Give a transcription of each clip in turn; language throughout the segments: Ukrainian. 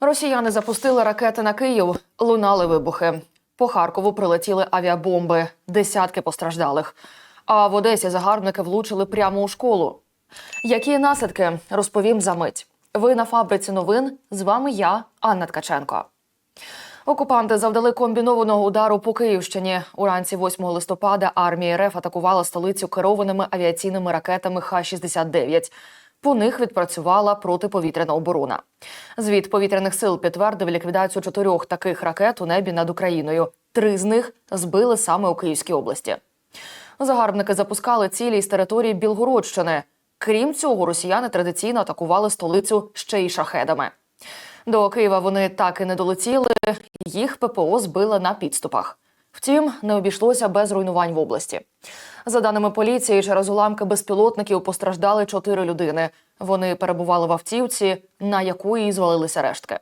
Росіяни запустили ракети на Київ, лунали вибухи. По Харкову прилетіли авіабомби, десятки постраждалих. А в Одесі загарбники влучили прямо у школу. Які наслідки розповім за мить. Ви на фабриці новин. З вами я, Анна Ткаченко. Окупанти завдали комбінованого удару по Київщині. Уранці 8 листопада армія РФ атакувала столицю керованими авіаційними ракетами Х-69. По них відпрацювала протиповітряна оборона. Звіт повітряних сил підтвердив ліквідацію чотирьох таких ракет у небі над Україною. Три з них збили саме у Київській області. Загарбники запускали цілі з території Білгородщини. Крім цього, росіяни традиційно атакували столицю ще й шахедами. До Києва вони так і не долетіли. Їх ППО збили на підступах. Втім, не обійшлося без руйнувань в області. За даними поліції, через уламки безпілотників постраждали чотири людини. Вони перебували в автівці, на якої звалилися рештки.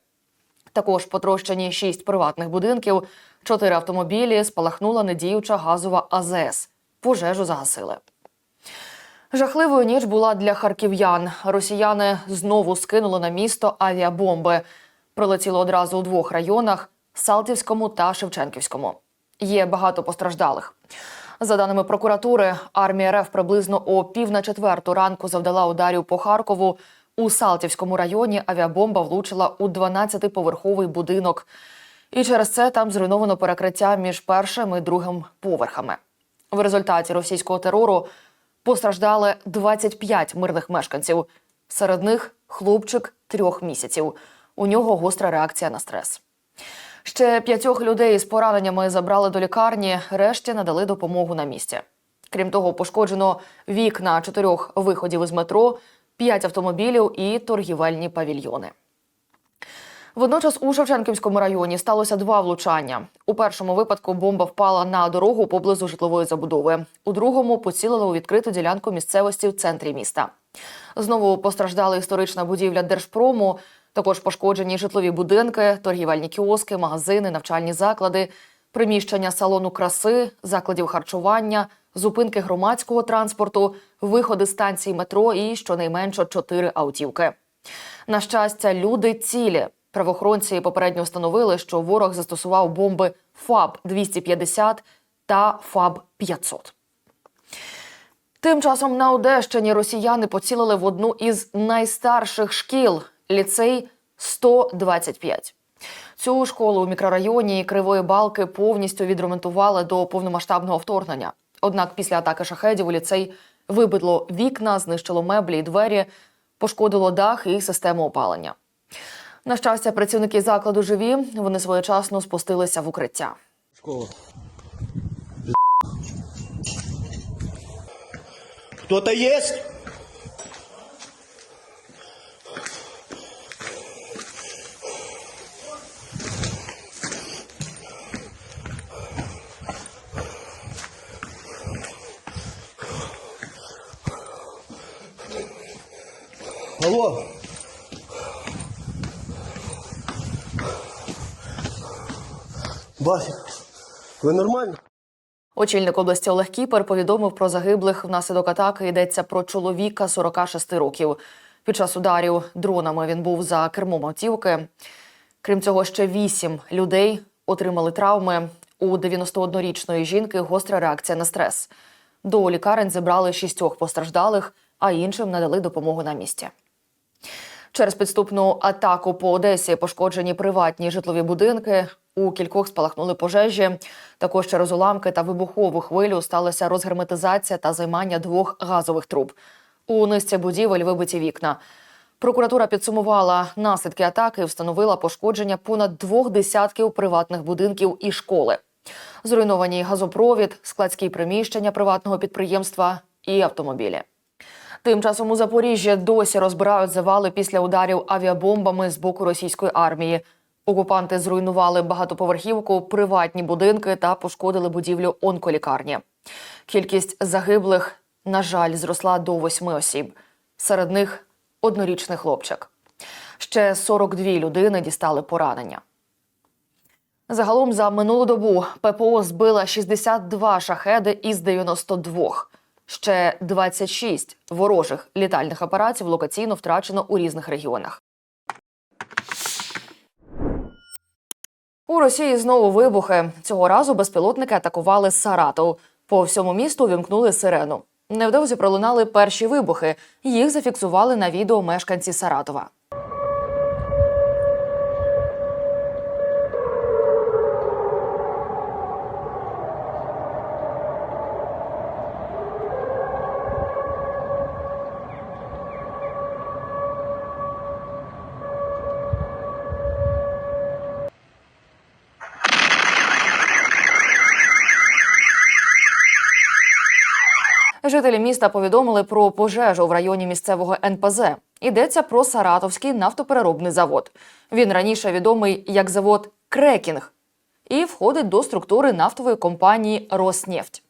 Також потрощені шість приватних будинків, чотири автомобілі, спалахнула недіюча газова АЗС. Пожежу загасили. Жахливою ніч була для харків'ян. Росіяни знову скинули на місто авіабомби. Прилетіло одразу у двох районах Салтівському та Шевченківському. Є багато постраждалих. За даними прокуратури, армія РФ приблизно о пів на четверту ранку завдала ударів по Харкову. У Салтівському районі авіабомба влучила у 12-поверховий будинок. І через це там зруйновано перекриття між першим і другим поверхами. В результаті російського терору постраждали 25 мирних мешканців. Серед них хлопчик трьох місяців. У нього гостра реакція на стрес. Ще п'ятьох людей з пораненнями забрали до лікарні, решті надали допомогу на місці. Крім того, пошкоджено вікна чотирьох виходів із метро, п'ять автомобілів і торгівельні павільйони. Водночас у Шевченківському районі сталося два влучання. У першому випадку бомба впала на дорогу поблизу житлової забудови. У другому поцілила у відкриту ділянку місцевості в центрі міста. Знову постраждала історична будівля Держпрому. Також пошкоджені житлові будинки, торгівельні кіоски, магазини, навчальні заклади, приміщення салону краси, закладів харчування, зупинки громадського транспорту, виходи станцій метро і щонайменше чотири автівки. На щастя, люди цілі. Правоохоронці попередньо встановили, що ворог застосував бомби ФАБ-250 та ФАБ-500. Тим часом на Одещині росіяни поцілили в одну із найстарших шкіл ліцей 125. Цю школу у мікрорайоні Кривої Балки повністю відремонтували до повномасштабного вторгнення. Однак після атаки шахедів у ліцей вибидло вікна, знищило меблі і двері, пошкодило дах і систему опалення. На щастя, працівники закладу живі. Вони своєчасно спустилися в укриття. Школа. Кто-то есть? Алло. Бася, ви нормально? Очільник області Олег Кіпер повідомив про загиблих внаслідок атаки. Йдеться про чоловіка 46 років. Під час ударів дронами він був за кермом автівки. Крім цього, ще вісім людей отримали травми. У 91-річної жінки гостра реакція на стрес. До лікарень зібрали шістьох постраждалих, а іншим надали допомогу на місці. Через підступну атаку по Одесі пошкоджені приватні житлові будинки. У кількох спалахнули пожежі. Також через уламки та вибухову хвилю сталася розгерметизація та займання двох газових труб. У низці будівель вибиті вікна. Прокуратура підсумувала наслідки атаки, і встановила пошкодження понад двох десятків приватних будинків і школи. Зруйновані газопровід, складські приміщення приватного підприємства і автомобілі. Тим часом у Запоріжжі досі розбирають завали після ударів авіабомбами з боку російської армії. Окупанти зруйнували багатоповерхівку, приватні будинки та пошкодили будівлю онколікарні. Кількість загиблих, на жаль, зросла до восьми осіб. Серед них однорічний хлопчик. Ще 42 людини дістали поранення. Загалом за минулу добу ППО збила 62 шахеди із 92. Ще 26 ворожих літальних апаратів локаційно втрачено у різних регіонах. У Росії знову вибухи. Цього разу безпілотники атакували Саратов. По всьому місту вімкнули сирену. Невдовзі пролунали перші вибухи. Їх зафіксували на відео мешканці Саратова. Жителі міста повідомили про пожежу в районі місцевого НПЗ. Йдеться про Саратовський нафтопереробний завод. Він раніше відомий як завод Крекінг і входить до структури нафтової компанії Роснефть.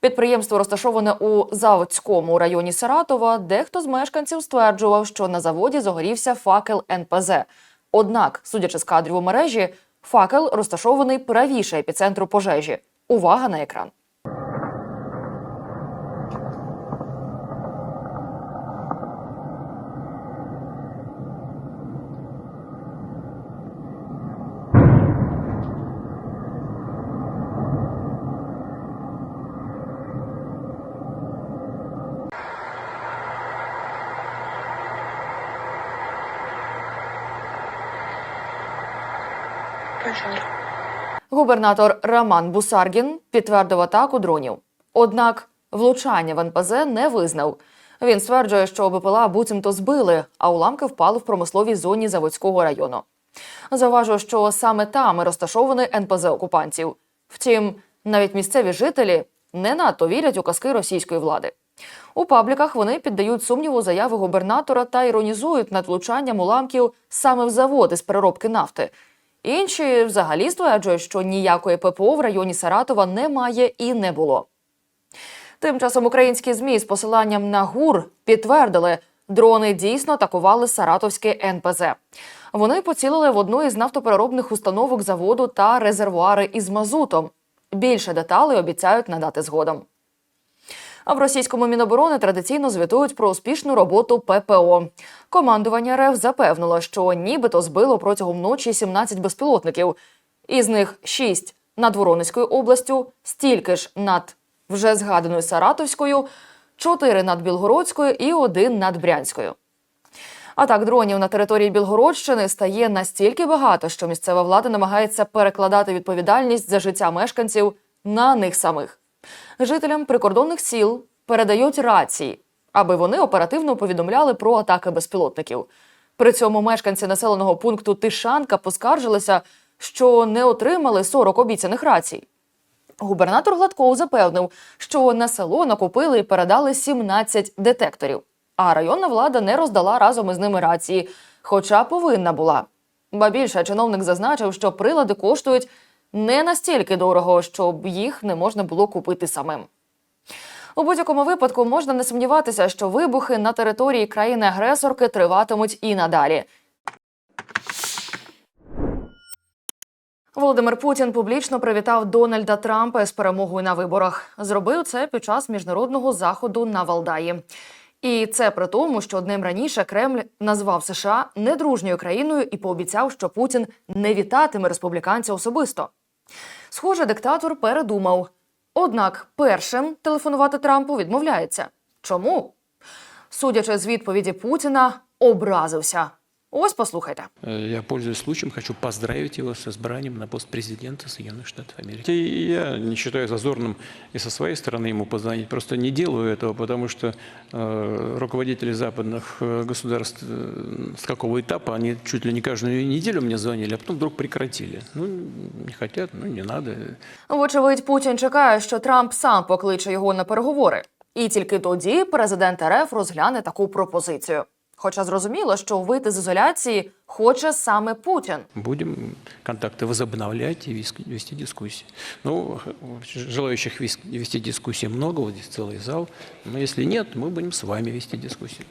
Підприємство розташоване у Заводському районі Саратова. Дехто з мешканців стверджував, що на заводі загорівся факел НПЗ. Однак, судячи з кадрів у мережі, факел розташований правіше епіцентру пожежі. Увага на екран. Пожар. Губернатор Роман Бусаргін підтвердив атаку дронів. Однак влучання в НПЗ не визнав. Він стверджує, що БПЛА буцімто збили, а уламки впали в промисловій зоні Заводського району. Зауважу, що саме там розташований НПЗ окупантів. Втім, навіть місцеві жителі не надто вірять у казки російської влади. У пабліках вони піддають сумніву заяви губернатора та іронізують над влучанням уламків саме в завод із переробки нафти. Інші взагалі стверджують, що ніякої ППО в районі Саратова немає і не було. Тим часом українські змі з посиланням на ГУР підтвердили, дрони дійсно атакували Саратовське НПЗ. Вони поцілили в одну із нафтопереробних установок заводу та резервуари із мазутом. Більше деталей обіцяють надати згодом. А в російському міноборони традиційно звітують про успішну роботу ППО. Командування РФ запевнило, що нібито збило протягом ночі 17 безпілотників. Із них 6 над Воронезькою областю, стільки ж над вже згаданою Саратовською, 4 над Білгородською і 1 над Брянською. Атак дронів на території Білгородщини стає настільки багато, що місцева влада намагається перекладати відповідальність за життя мешканців на них самих. Жителям прикордонних сіл передають рації, аби вони оперативно повідомляли про атаки безпілотників. При цьому мешканці населеного пункту Тишанка поскаржилися, що не отримали 40 обіцяних рацій. Губернатор Гладков запевнив, що на село накупили і передали 17 детекторів, а районна влада не роздала разом із ними рації, хоча повинна була. Ба більше чиновник зазначив, що прилади коштують не настільки дорого, щоб їх не можна було купити самим. У будь-якому випадку можна не сумніватися, що вибухи на території країни-агресорки триватимуть і надалі. Володимир Путін публічно привітав Дональда Трампа з перемогою на виборах. Зробив це під час міжнародного заходу на Валдаї. І це при тому, що днем раніше Кремль назвав США недружньою країною і пообіцяв, що Путін не вітатиме республіканця особисто. Схоже, диктатор передумав. Однак першим телефонувати Трампу відмовляється. Чому? Судячи з відповіді Путіна, образився. Ось послухайте. Э, Я, пользуясь случаем, хочу поздравить его с избранием на пост президента Соединенных Штатов Америки. И я не считаю зазорным и со своей стороны ему позвонить. Просто не делаю этого, потому что э, руководители западных э, государств э, с какого этапа они чуть ли не каждую неделю мне звонили, а потом вдруг прекратили. Ну, не хотят, ну, не надо. Вочевидь, Путін чекає, що Трамп сам покличе його на переговори, і тільки тоді президент РФ розгляне таку пропозицію. Хоча зрозуміло, що вийти з ізоляції хоче саме Путін. Будем контакты возобновлять и вис- вести дискуссии. Ну, х- желающих вис- вести дискуссии много, вот здесь целый зал. Но если нет, мы будем с вами вести дискуссии.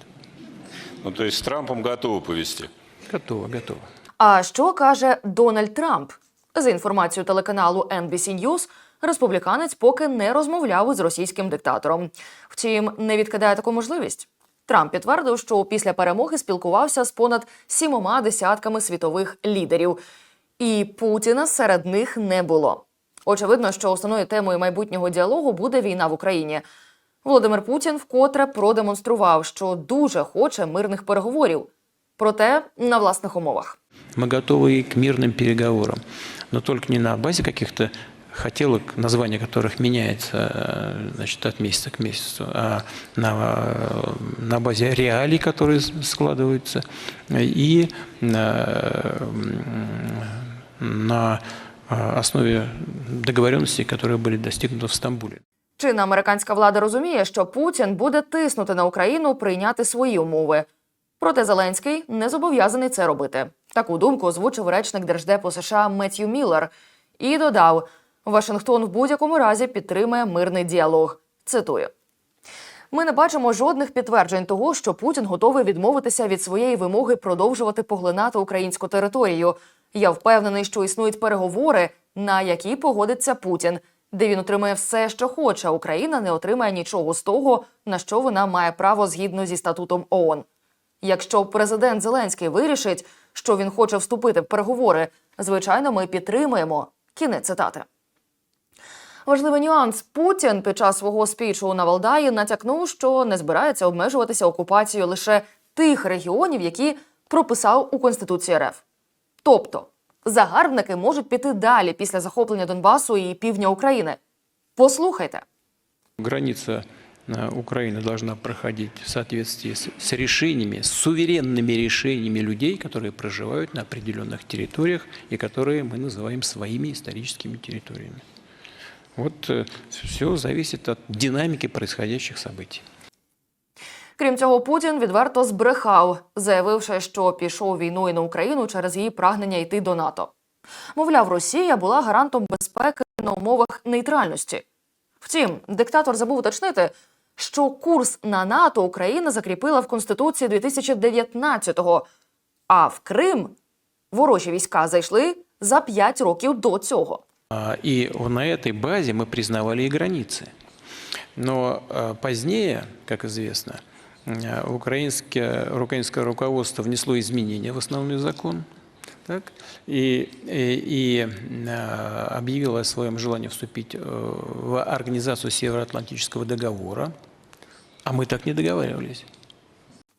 Ну, то есть с Трампом готовы повести? Готово, готово. А що каже Дональд Трамп? За інформацією телеканалу NBC News, республіканець поки не розмовляв із російським диктатором. Втім, не відкидає таку можливість. Трамп підтвердив, що після перемоги спілкувався з понад сімома десятками світових лідерів. і Путіна серед них не було. Очевидно, що основною темою майбутнього діалогу буде війна в Україні. Володимир Путін вкотре продемонстрував, що дуже хоче мирних переговорів, проте на власних умовах. Мы готовы и к мирным переговорам, но только не на базе каких-то хотелок, название которых меняется э, значит, от месяца к месяцу, а на, э, на базе реалий, которые с- складываются, и на, м, на э, основе договоренностей, которые были достигнуты в Стамбуле. Чинна американська влада розуміє, що Путін буде тиснути на Україну прийняти свої умови. Проте Зеленський не зобов'язаний це робити. Таку думку озвучив речник держдепу США Меттью Міллер і додав: Вашингтон в будь-якому разі підтримує мирний діалог. Цитую. Ми не бачимо жодних підтверджень того, що Путін готовий відмовитися від своєї вимоги продовжувати поглинати українську територію. Я впевнений, що існують переговори, на які погодиться Путін, де він отримає все, що хоче. Україна не отримає нічого з того, на що вона має право згідно зі статутом ООН. Якщо президент Зеленський вирішить, що він хоче вступити в переговори, звичайно, ми підтримуємо. Кінець цитати. Важливий нюанс. Путін під час свого спічу на Валдаї натякнув, що не збирається обмежуватися окупацією лише тих регіонів, які прописав у Конституції РФ. Тобто, загарбники можуть піти далі після захоплення Донбасу і півдня України. Послухайте. Граница э, Украины должна проходить в соответствии с, с решениями, с суверенными решениями людей, которые проживают на определенных территориях и которые мы называем своими историческими территориями. Вот все зависит от динамики происходящих событий. Крім цього, Путін відверто збрехав, заявивши, що пішов війною на Україну через її прагнення йти до НАТО. Мовляв, Росія була гарантом безпеки на умовах нейтральності. Втім, диктатор забув уточнити, що курс на НАТО Україна закріпила в Конституції 2019-го, а в Крим ворожі війська зайшли за 5 років до цього. А, И на этой базе мы признавали и границы. Но э, позднее, как известно, э, украинское, украинское руководство внесло изменения в основной закон так, и, и, и, э, объявило о своем желании вступить э, в организацию Североатлантического договора, а мы так не договаривались.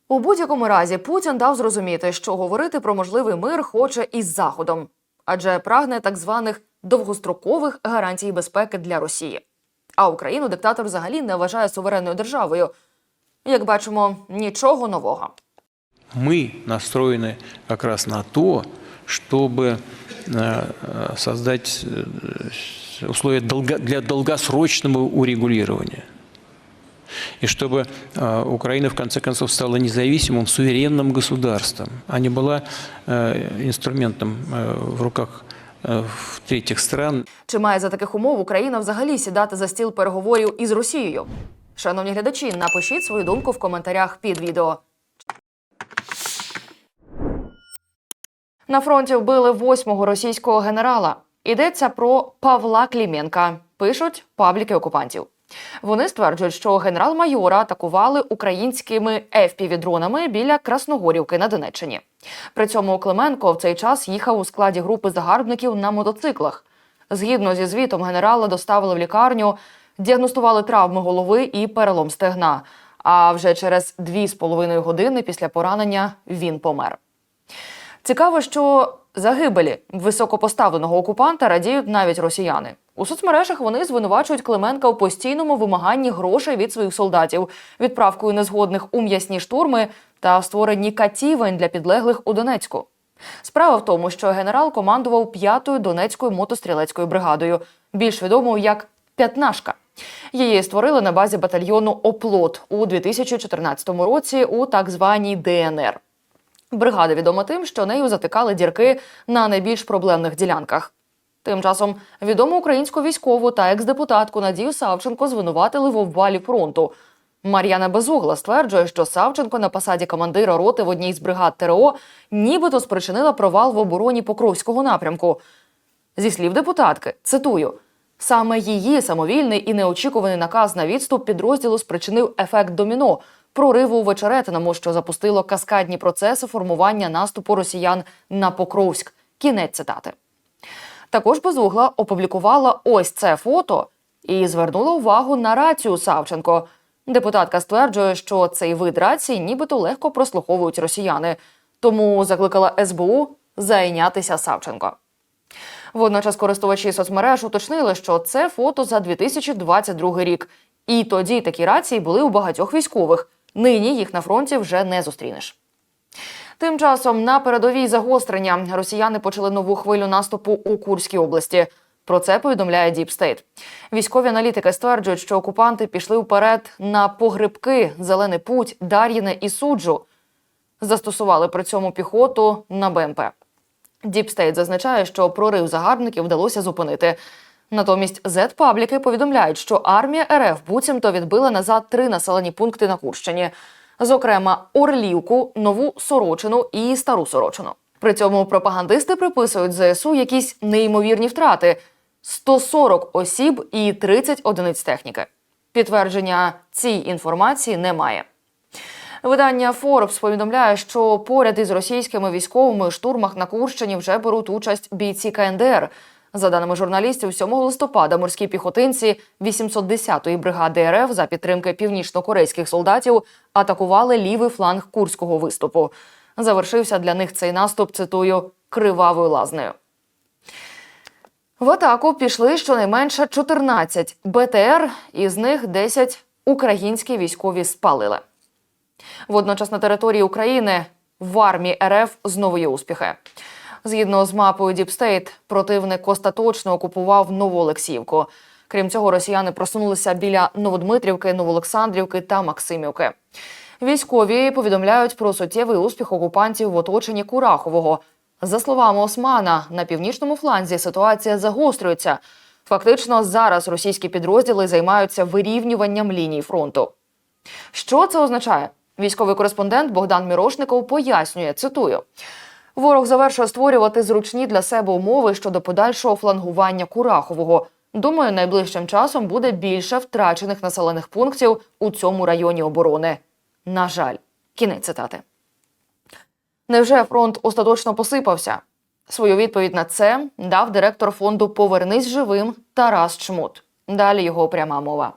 У будь-якому разі Путін дав зрозуміти, що говорити про можливий мир хоче із Заходом, адже прагне так званих довгострокових гарантій безпеки для Росії. А Україну диктатор взагалі не вважає суверенною державою. Як бачимо, нічого нового. Мы настроены как раз на то, чтобы э, э, создать э, условия долго- для долгосрочного урегулирования. И чтобы э, Украина в конце концов стала независимым, суверенным государством, а не была э, инструментом э, в руках э, в третьих стран. Чи має за таких умов Україна взагалі сідати за стіл переговорів із Росією? Шановні глядачі, напишіть свою думку в коментарях під відео. На фронті вбили восьмого російського генерала. Йдеться про Павла Кліменка. Пишуть пабліки окупантів. Вони стверджують, що генерал-майора атакували українськими FPV-дронами біля Красногорівки на Донеччині. При цьому Клименко в цей час їхав у складі групи загарбників на мотоциклах. Згідно зі звітом, генерала доставили в лікарню, діагностували травми голови і перелом стегна. А вже через дві з половиною години після поранення він помер. Цікаво, що загибелі високопоставленого окупанта радіють навіть росіяни. У соцмережах вони звинувачують Клименка у постійному вимаганні грошей від своїх солдатів, відправкою незгодних у м'ясні штурми та створенні катівень для підлеглих у Донецьку. Справа в тому, що генерал командував 5-ю Донецькою мотострілецькою бригадою, більш відомою як П'ятнашка. Її створили на базі батальйону Оплот у 2014 році у так званій ДНР. Бригада відома тим, що нею затикали дірки на найбільш проблемних ділянках. Тим часом відому українську військову та екс-депутатку Надію Савченко звинуватили в обвалі фронту. Мар'яна Безугла стверджує, що Савченко на посаді командира роти в одній з бригад ТРО нібито спричинила провал в обороні Покровського напрямку. Зі слів депутатки, цитую: саме її самовільний і неочікуваний наказ на відступ підрозділу спричинив ефект доміно, прориву у Вечеретиному, що запустило каскадні процеси формування наступу росіян на Покровськ. Кінець цитати. Також безугла опублікувала ось це фото і звернула увагу на рацію Савченко. Депутатка стверджує, що цей вид рації нібито легко прослуховують росіяни, тому закликала СБУ зайнятися Савченко. Водночас користувачі соцмереж уточнили, що це фото за 2022 рік. І тоді такі рації були у багатьох військових. Нині їх на фронті вже не зустрінеш. Тим часом на передовій загострення росіяни почали нову хвилю наступу у Курській області. Про це повідомляє Deep State. Військові аналітики стверджують, що окупанти пішли вперед на погребки, зелений путь, Дар'їне і суджу. Застосували при цьому піхоту на БМП. State зазначає, що прорив загарбників вдалося зупинити. Натомість Z-пабліки повідомляють, що армія РФ буцімто відбила назад три населені пункти на Курщині, зокрема Орлівку, Нову Сорочину і Стару Сорочину. При цьому пропагандисти приписують ЗСУ якісь неймовірні втрати: 140 осіб і 30 одиниць техніки. Підтвердження цій інформації немає. Видання Forbes повідомляє, що поряд із російськими військовими штурмах на Курщині вже беруть участь бійці КНДР. За даними журналістів, 7 листопада морські піхотинці 810-ї бригади РФ за підтримки північно-корейських солдатів атакували лівий фланг курського виступу. Завершився для них цей наступ, цитую, кривавою лазнею. В атаку пішли щонайменше 14 БТР, із них 10 українські військові спалили. Водночас на території України в армії РФ знову є успіхи. Згідно з мапою State, противник остаточно окупував Новоолексіївку. Крім цього, росіяни просунулися біля Новодмитрівки, Новоолександрівки та Максимівки. Військові повідомляють про суттєвий успіх окупантів в оточенні Курахового. За словами Османа, на північному фланзі ситуація загострюється. Фактично, зараз російські підрозділи займаються вирівнюванням ліній фронту. Що це означає? Військовий кореспондент Богдан Мірошников пояснює, цитую. Ворог завершує створювати зручні для себе умови щодо подальшого флангування Курахового. Думаю, найближчим часом буде більше втрачених населених пунктів у цьому районі оборони. На жаль, кінець цитати. Невже фронт остаточно посипався? Свою відповідь на це дав директор фонду Повернись живим Тарас Чмут. Далі його пряма мова.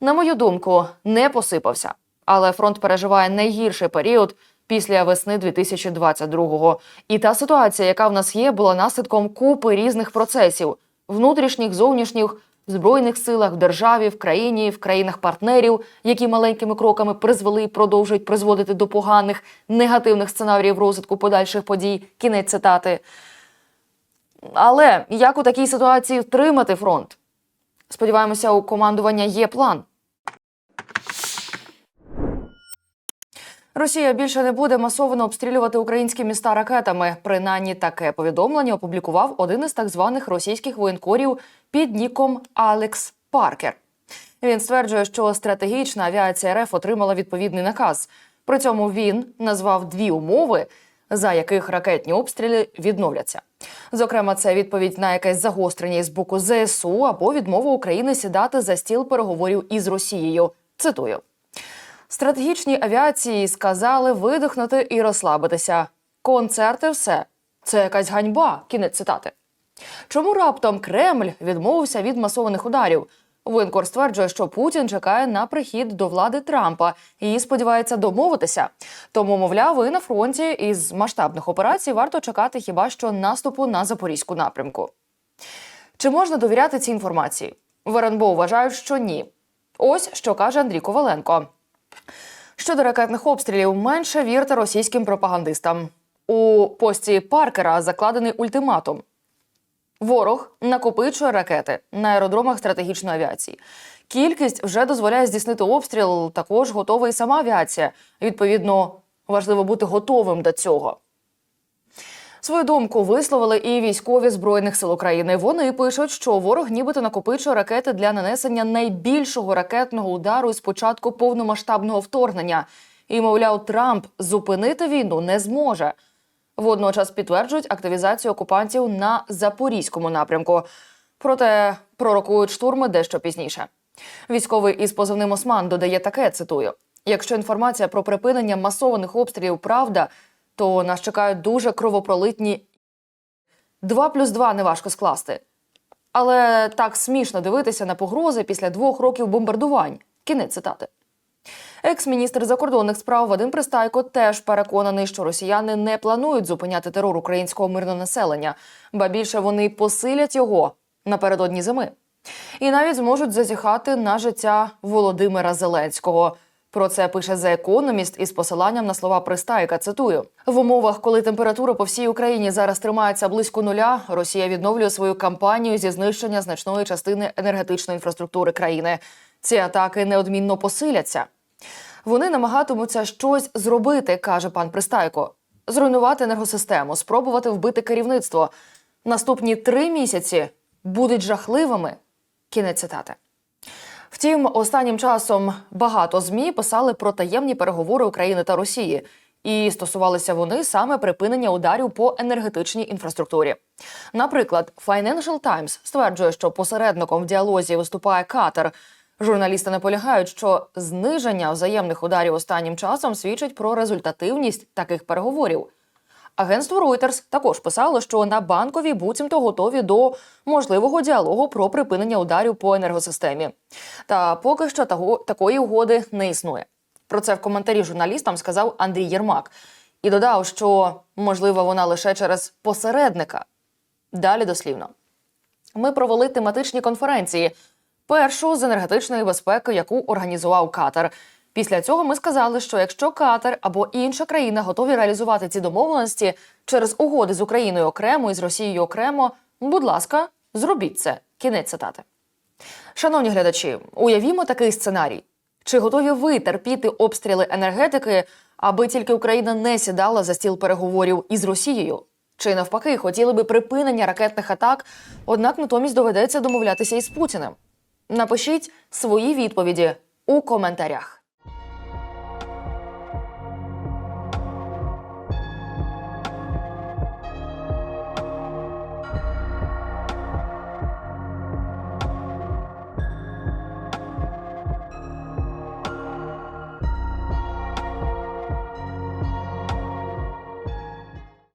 На мою думку, не посипався, але фронт переживає найгірший період після весни 2022-го. І та ситуація, яка в нас є, була наслідком купи різних процесів: внутрішніх, зовнішніх, в збройних силах, в державі, в країні, в країнах-партнерів, які маленькими кроками призвели і продовжують призводити до поганих негативних сценаріїв розвитку подальших подій. Кінець цитати. Але як у такій ситуації втримати фронт? Сподіваємося, у командування є план. Росія більше не буде масово обстрілювати українські міста ракетами. Принаймні таке повідомлення опублікував один із так званих російських воєнкорів під ніком Алекс Паркер. Він стверджує, що стратегічна авіація РФ отримала відповідний наказ. При цьому він назвав дві умови, за яких ракетні обстріли відновляться. Зокрема, це відповідь на якесь загострення із боку ЗСУ або відмова України сідати за стіл переговорів із Росією. Цитую. Стратегічній авіації сказали видихнути і розслабитися. Концерти все. Це якась ганьба. Кінець цитати. Чому раптом Кремль відмовився від масованих ударів? Воєнкор стверджує, що Путін чекає на прихід до влади Трампа і сподівається домовитися. Тому, мовляв, і на фронті із масштабних операцій варто чекати хіба що наступу на запорізьку напрямку. Чи можна довіряти цій інформації? В РНБО вважають, що ні. Ось що каже Андрій Коваленко. Щодо ракетних обстрілів, менше вірте російським пропагандистам. У пості Паркера закладений ультиматум. Ворог накопичує ракети на аеродромах стратегічної авіації. Кількість вже дозволяє здійснити обстріл. Також готова і сама авіація. Відповідно, важливо бути готовим до цього. Свою думку висловили і військові збройних сил України. Вони пишуть, що ворог нібито накопичує ракети для нанесення найбільшого ракетного удару з початку повномасштабного вторгнення. І, мовляв, Трамп зупинити війну не зможе. Водночас підтверджують активізацію окупантів на запорізькому напрямку. Проте пророкують штурми дещо пізніше. Військовий із позивним Осман додає таке: цитую: якщо інформація про припинення масованих обстрілів правда, то нас чекають дуже кровопролитні Два плюс два неважко скласти. Але так смішно дивитися на погрози після двох років бомбардувань. Кінець цитати. Екс-міністр закордонних справ Вадим Пристайко теж переконаний, що росіяни не планують зупиняти терор українського мирного населення, ба більше вони посилять його напередодні зими. І навіть зможуть зазіхати на життя Володимира Зеленського. Про це пише The Economist із посиланням на слова Пристайка. Цитую: в умовах, коли температура по всій Україні зараз тримається близько нуля, Росія відновлює свою кампанію зі знищення значної частини енергетичної інфраструктури країни. Ці атаки неодмінно посиляться. Вони намагатимуться щось зробити, каже пан Пристайко. Зруйнувати енергосистему, спробувати вбити керівництво. Наступні три місяці будуть жахливими. Кінець цитати. Втім, останнім часом багато змі писали про таємні переговори України та Росії, і стосувалися вони саме припинення ударів по енергетичній інфраструктурі. Наприклад, Financial Times стверджує, що посередником в діалозі виступає Катар. Журналісти наполягають, що зниження взаємних ударів останнім часом свідчить про результативність таких переговорів. Агентство Reuters також писало, що на банковій буцімто готові до можливого діалогу про припинення ударів по енергосистемі. Та поки що таго, такої угоди не існує. Про це в коментарі журналістам сказав Андрій Єрмак і додав, що можливо вона лише через посередника. Далі дослівно. Ми провели тематичні конференції. Першу з енергетичної безпеки, яку організував Катар. Після цього ми сказали, що якщо Катар або інша країна готові реалізувати ці домовленості через угоди з Україною окремо і з Росією окремо, будь ласка, зробіть це. Кінець цитати. Шановні глядачі, уявімо такий сценарій. Чи готові ви терпіти обстріли енергетики, аби тільки Україна не сідала за стіл переговорів із Росією? Чи навпаки хотіли би припинення ракетних атак, однак натомість доведеться домовлятися із Путіним? Напишіть свої відповіді у коментарях.